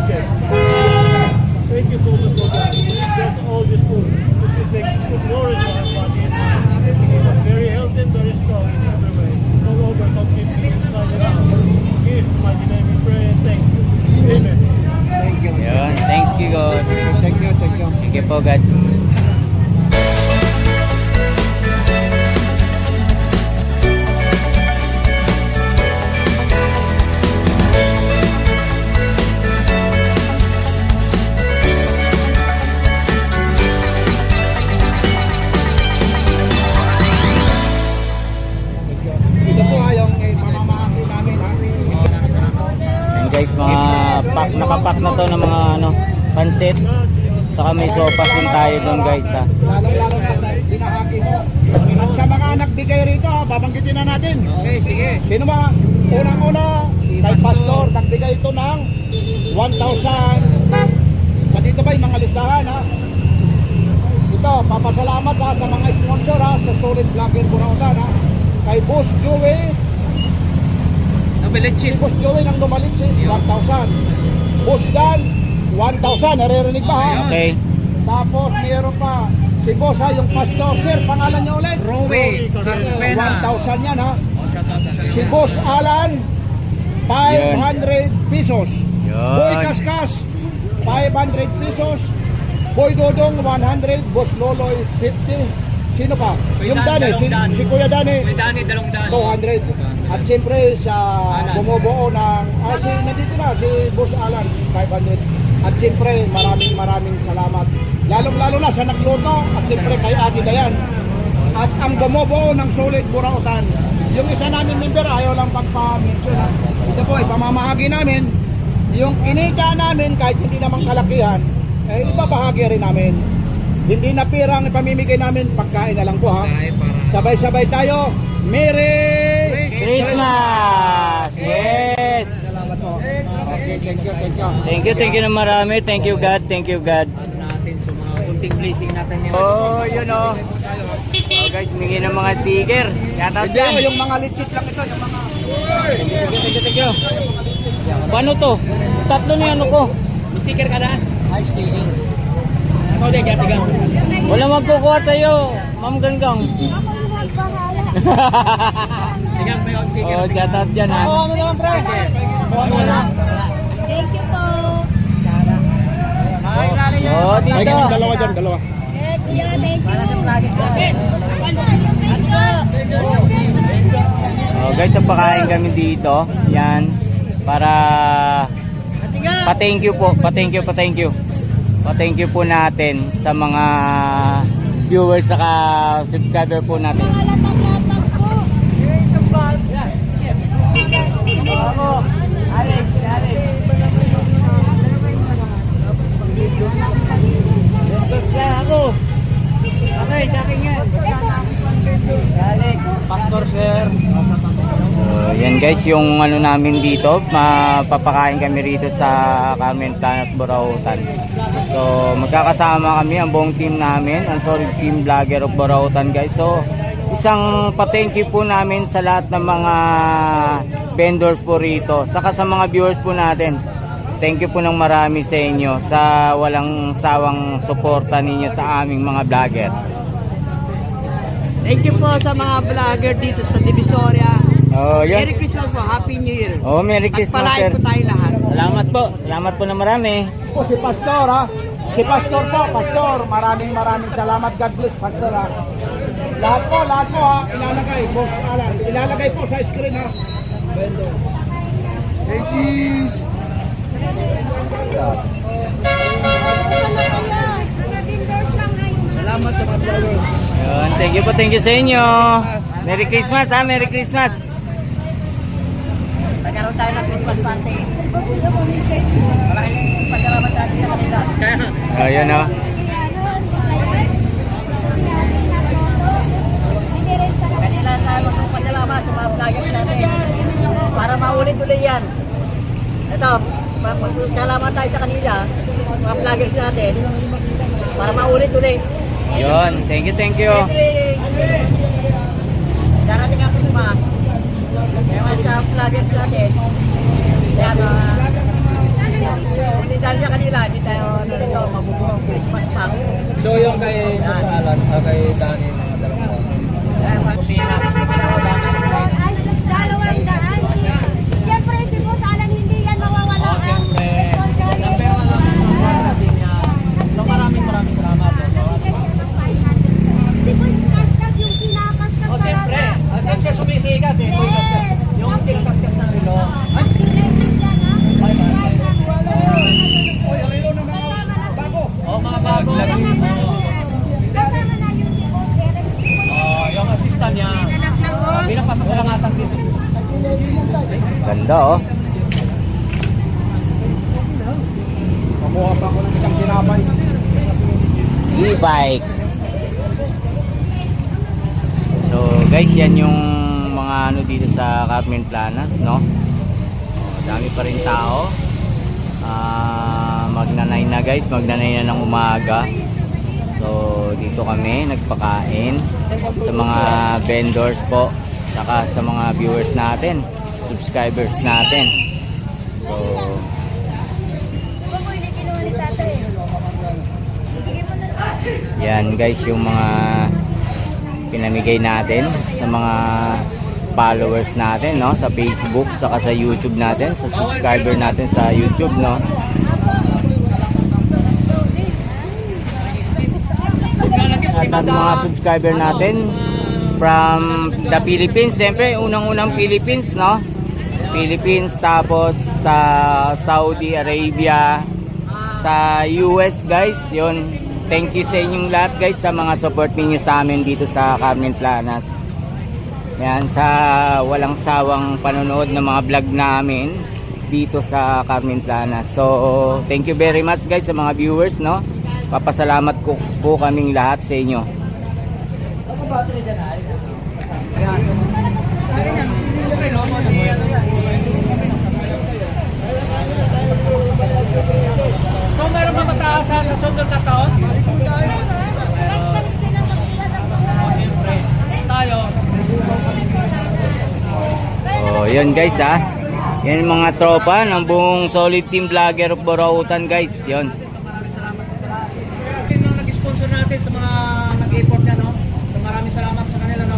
budget. Thank you so much for that. That's all this food. This is like good knowledge for our body very healthy and very strong in every way. No longer conflicting inside and out. Give my name in prayer and thank you. Amen. Thank you. Yun, thank you God. Thank you, thank you. Thank you God. Pack, nakapack na to ng mga ano, pansit. Saka may sopas din tayo doon guys ha. Lalong-lalo na sa binahagi mo. At sa mga nagbigay rito ha, babanggitin na natin. Okay, sige. Sino ba? Unang-una, kay Pastor, nagbigay ito ng 1,000. Sa dito ba yung mga listahan ha? Ito, papasalamat ha sa mga sponsor ha, sa Solid Vlogger Burautan ha. Kay Boss Joey, si Nabilichis. Boss Joey ng Lumalinsin, 1,000. Boss Dan, 1,000. Naririnig ba ha? Okay. Tapos mayroon pa si Boss ha, yung Pastor. Sir, pangalan niya ulit? Rowe. Carpena. 1,000 yan ha. Si Boss Alan, 500 pesos. Boy Yun. Kaskas, 500 pesos. Boy Dodong, 100. Boss Loloy, 50. Sino pa? Kuya yung Dan, Dani, si, dalawang Dan. si Kuya Dani, May Dani, dalong Dani. 200. At siyempre sa Alan. bumubuo ng, ah, si, nandito na, si Boss Alan, 500. At siyempre, maraming maraming salamat. Lalong-lalo na sa nagluto, at siyempre kay Ate Dayan. At ang bumubuo ng Solid Burautan. Yung isa namin member, ayaw lang pagpa-mention. ha. Ito po, ipamamahagi namin. Yung kinika namin, kahit hindi naman kalakihan, eh, ibabahagi rin namin. Hindi na pirang ipamimigay namin, pagkain na lang po ha. Sabay-sabay tayo. Merry Christmas! Yes! Salamat po. Okay, thank you, thank you. Thank you, thank you na marami. Thank you God, thank you God. natin sa mga kunting blessing natin yun. Oh, yun oh. Oh guys, humingi ng mga sticker. Shout out Hindi, dyan. yung mga legit lang ito, yung mga... Thank you, thank you, thank you. Paano to? Tatlo na yung ano ko. Sticker ka na? Ay, stealing. Ikaw din, kaya tigang. Wala magkukuha sa'yo, Ma'am Ganggang. Tigang, may out sticker. oh, shout out dyan ha. mo naman, pre. Kuha na. Thank you po. Oh, Ay, dito. ganun, dalawa dyan, dalawa. Eh, kuya, thank you. Thank you. Oh, guys, so pakain kami dito. Yan. Para pa-thank you po, pa-thank you, pa-thank you. Pa-thank you po natin sa mga viewers saka subscriber po natin. Halatag-latag po. ako. Okay, sa akin yan. Galing. Pastor sir. Yan guys, yung ano namin dito, mapapakain kami rito sa Carmentan at Borautan. So, magkakasama kami, ang buong team namin, ang solid team vlogger of Borautan guys. So, isang pa-thank you po namin sa lahat ng mga vendors po rito, saka sa mga viewers po natin. Thank you po ng marami sa inyo sa walang sawang suporta ninyo sa aming mga vlogger. Thank you po sa mga vlogger dito sa Divisoria. Oh, yes. Merry Christmas po. Happy New Year. Oh, Merry At Christmas, palain sir. po tayo lahat. Salamat po. Salamat po na marami. Po, si Pastor, ha? Si Pastor po, Pastor. Maraming maraming salamat. God bless, Pastor, ha? Lahat po, lahat po, ha? Ilalagay, Alan. Ilalagay po sa screen, ha? Hey, cheese! Salamat sa mga. Yun, thank you po, thank you sa inyo. Merry Christmas ha, Merry Christmas. Nagkaroon tayo ng Christmas party. Malaking pagkaraman natin sa kanila. Sa mga vloggers natin. Para maulit ulit yan. Ito, magpapasalamat tayo sa kanila, mga vloggers natin. Para maulit ulit. Yun, thank you, thank you. Darating ang Christmas. Kaya sa vloggers natin, kaya mga sa kanila, hindi tayo ano nito, mabubuong Christmas pa. so yung kay Alan, ah, kay Dani, mga dalawang kusina. Dalawang daan. Siyempre, si Boss Alan, hindi yan mawawala. Oh, siyempre. Ganda oh. Pakuha pa ako ng isang tinapay. e-bike. So guys, yan yung mga ano dito sa Carmen Planas, no? Dami pa rin tao. Ah, magnanay na guys, magnanay na ng umaga. So dito kami nagpakain sa mga vendors po, saka sa mga viewers natin, subscribers natin. So Yan guys yung mga pinamigay natin sa mga followers natin no? Sa Facebook saka sa YouTube natin sa subscriber natin sa YouTube no? At ang mga subscriber natin from the Philippines siyempre unang-unang Philippines no Philippines tapos sa Saudi Arabia sa US guys. Yon thank you sa inyong lahat guys sa mga support ninyo sa amin dito sa Carmen Planas. Yan sa walang sawang panonood ng mga vlog namin dito sa Carmen Planas. So thank you very much guys sa mga viewers no? Papasalamat ko po kaming lahat sa inyo. So, meron ba mataasan sa sunod na taon? Tayo. Oh, yun guys ha. Yan yung mga tropa ng buong solid team vlogger of Borautan guys. Yun. Yung nag-sponsor natin sa mga nag-effort niya, no? So, maraming salamat sa kanila, no?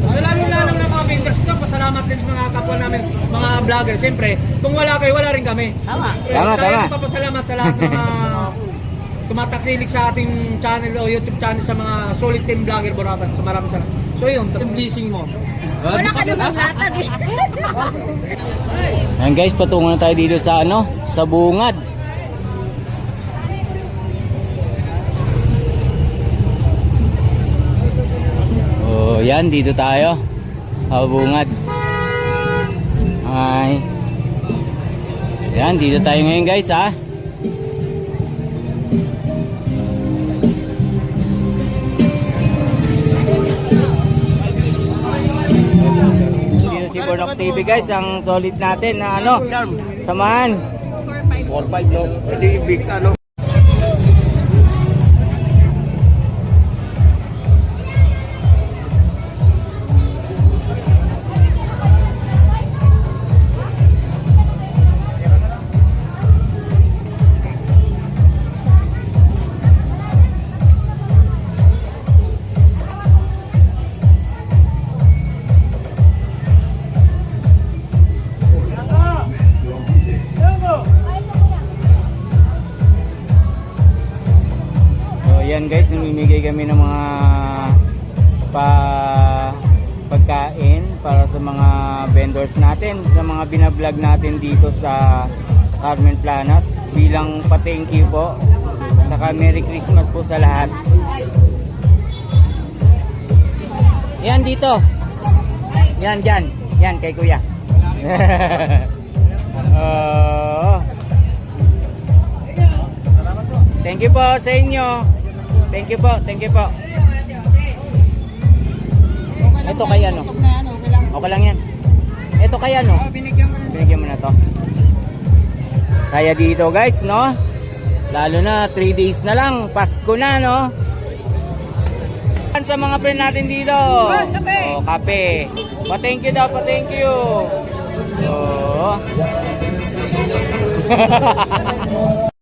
So, lalo-lalo ng mga vendors ito, pasalamat din sa mga kapwa namin, mga vlogger. Siyempre, kung wala kayo, wala rin kami. Tama. Tama, Tayo tama. nagpapasalamat sa lahat ng mga tumataklilik sa ating channel o YouTube channel sa mga solid team vlogger Boratan. So maraming salamat. So yun, yung blessing mo. Wala ka namang latag eh. Ayan guys, patungo na tayo dito sa ano, sa bungad. Oh, yan dito tayo. Sa bungad. Ay. Yan, dito tayo ngayon guys ha. Bornok TV guys, ang solid natin na ano, samahan. 4-5 no? Hindi big ano. So yan guys, namimigay kami ng mga pa pagkain para sa mga vendors natin, sa mga binablog natin dito sa Carmen Planas bilang pa-thank you po. Saka Merry Christmas po sa lahat. Yan dito. Yan dyan. Yan kay kuya. Oo. Thank you po sa inyo. Thank you po, thank you po. Ito kay ano? Okay lang yan. Ito kay ano? Binigyan mo na to. Kaya dito guys, no? Lalo na 3 days na lang, Pasko na, no? Sa mga friend natin dito. Oh, kape. Pa-thank you daw, pa-thank you. Oh.